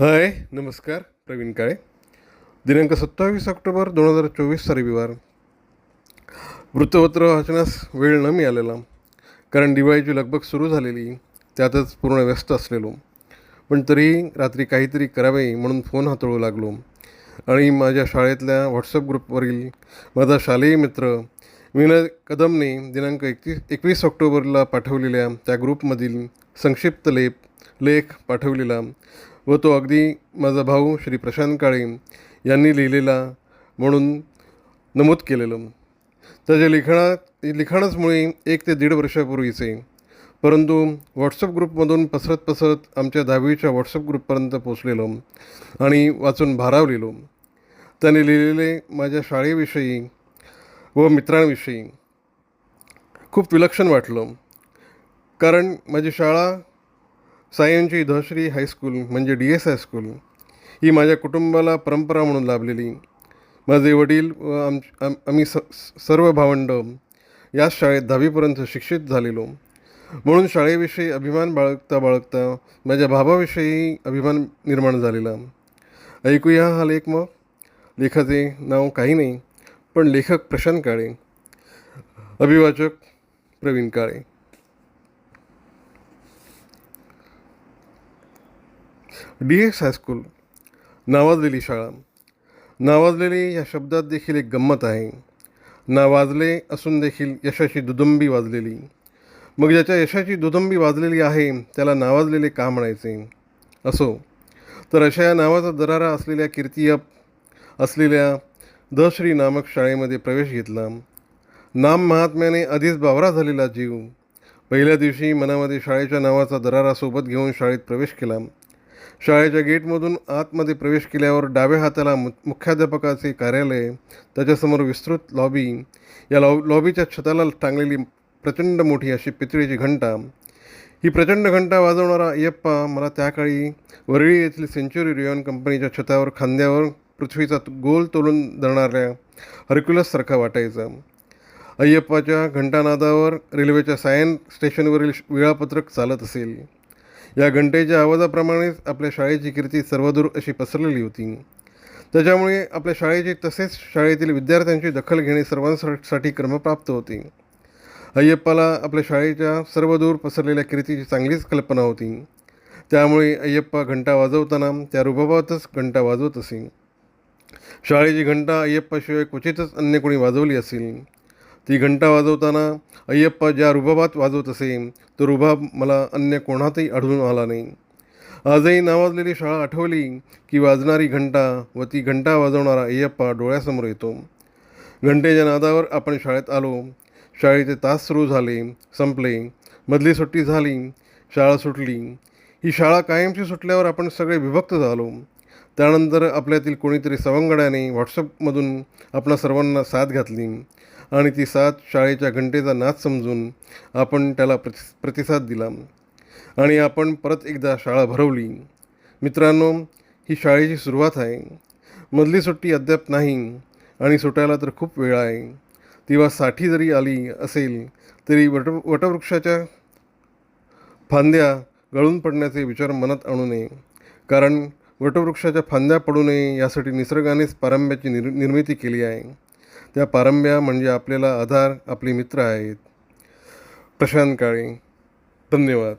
हाय नमस्कार प्रवीण काळे. दिनांक सत्तावीस ऑक्टोबर दोन हजार चोवीसचा रविवार. वृत्तपत्र वाचण्यास वेळ न मिळालेला कारण दिवाळीची लगबग सुरू झालेली त्यातच पूर्ण व्यस्त असलेलो. पण तरीही रात्री काहीतरी करावे म्हणून फोन हाताळू लागलो. आणि माझ्या शाळेतल्या व्हॉट्सअप ग्रुपवरील माझा शालेय मित्र विनय कदमने दिनांक एकतीस एकवीस ऑक्टोबरला पाठवलेल्या त्या ग्रुपमधील संक्षिप्त लेप लेख पाठवलेला व तो अगदी माझा भाऊ श्री प्रशांत काळे यांनी लिहिलेला म्हणून नमूद केलेलं. त्याच्या लिखाणात लिखाणाचमुळे एक ते दीड वर्षापूर्वीचे परंतु व्हॉट्सअप ग्रुपमधून पसरत पसरत आमच्या दहावीच्या व्हॉट्सअप ग्रुपपर्यंत पोचलेलो आणि वाचून भारावलेलो. त्याने लिहिलेले माझ्या शाळेविषयी व मित्रांविषयी खूप विलक्षण वाटलं. कारण माझी शाळा सायनची धश्री हायस्कूल म्हणजे डी एस हायस्कूल ही माझ्या कुटुंबाला परंपरा म्हणून लाभलेली. माझे वडील व आम आम- आम्ही स सर्व भावंड याच शाळेत दहावीपर्यंत शिक्षित झालेलो. म्हणून शाळेविषयी अभिमान बाळगता बाळगता माझ्या भावाविषयी अभिमान निर्माण झालेला. ऐकूया हा लेख मग. लेखाचे नाव काही नाही. पण लेखक Prashant Kale अभिवाचक Pravin Kale. D S high school नावाजलेली शाळा. नावाजलेली या शब्दात देखील एक गंमत आहे. नावाजले असून देखील यशाची दुदुंबी वाजलेली. मग ज्याच्या यशाची दुदुंबी वाजलेली आहे त्याला नावाजलेले का म्हणायचे? असो. तर अशा या नावाचा दरारा असलेल्या कीर्ती असलेल्या द श्री नामक शाळेमध्ये प्रवेश घेतला. नाम महात्म्याने आधीच बावरा झालेला जीव. पहिल्या दिवशी मनामध्ये शाळेच्या नावाचा दरारा सोबत घेऊन शाळेत प्रवेश केला. शाळेच्या गेटमधून आतमध्ये प्रवेश केल्यावर डाव्या हाताला मु मुख्याध्यापकाचे कार्यालय त्याच्यासमोर विस्तृत लॉबी या लॉ लॉबीच्या छताला टांगलेली प्रचंड मोठी अशी पितळीची घंटा. ही प्रचंड घंटा वाजवणारा अय्यप्पा मला त्या काळी वरळी येथील सेंच्युरी रिओन कंपनीच्या छतावर खांद्यावर पृथ्वीचा गोल तोलून धरणाऱ्या हर्क्युलससारखा वाटायचा. अय्यप्पाच्या घंटानादावर रेल्वेच्या सायन स्टेशनवरील वेळापत्रक चालत असेल. या घंटेच्या आवाजाप्रमाणेच आपल्या शाळेची कीर्ती सर्वदूर अशी पसरलेली होती. त्याच्यामुळे आपल्या शाळेची तसेच शाळेतील विद्यार्थ्यांची दखल घेणे सर्वांसाठी क्रमप्राप्त होती. अय्यप्पाला आपल्या शाळेच्या सर्वदूर पसरलेल्या कीर्तीची चांगलीच कल्पना होती. त्यामुळे अय्यप्पा घंटा वाजवताना त्या रुबाबातच घंटा वाजवत असे. शाळेची घंटा अय्यप्पाशिवाय क्वचितच अन्य कोणी वाजवली असेल. ती घंटा वाजवताना अय्यप्पा ज्या रुबाबात वाजवत असे तो रुबाब मला अन्य कोणातही आढळून आला नाही. आजही नावाजलेली शाळा आठवली की वाजणारी घंटा व ती घंटा वाजवणारा अय्यप्पा डोळ्यासमोर येतो. घंटेच्या नादावर आपण शाळेत आलो. शाळेचे तास सुरू झाले संपले. मधली सुट्टी झाली शाळा सुटली. ही शाळा कायमची सुटल्यावर आपण सगळे विभक्त झालो. त्यानंतर आपल्यातील कोणीतरी सवंगड्याने व्हॉट्सअपमधून आपणा सर्वांना साथ घातली आणि ती साथ शाळेच्या घंटेचा नाच समजून आपण त्याला प्रति प्रतिसाद दिला. आणि आपण परत एकदा शाळा भरवली. मित्रांनो ही शाळेची सुरुवात आहे. मधली सुट्टी अद्याप नाही आणि सुटायला तर खूप वेळ आहे. तेव्हा साठी जरी आली असेल तरी वट वटवृक्षाच्या फांद्या गळून पडण्याचे विचार मनात आणू नये. कारण वटवृक्षाच्या फांद्या पडू नये यासाठी निसर्गानेच पारंब्याची निर निर्मिती केली आहे. त्या पारंब्या म्हणजे आपल्याला आधार आपले मित्र आहेत. प्रशांत काळे धन्यवाद.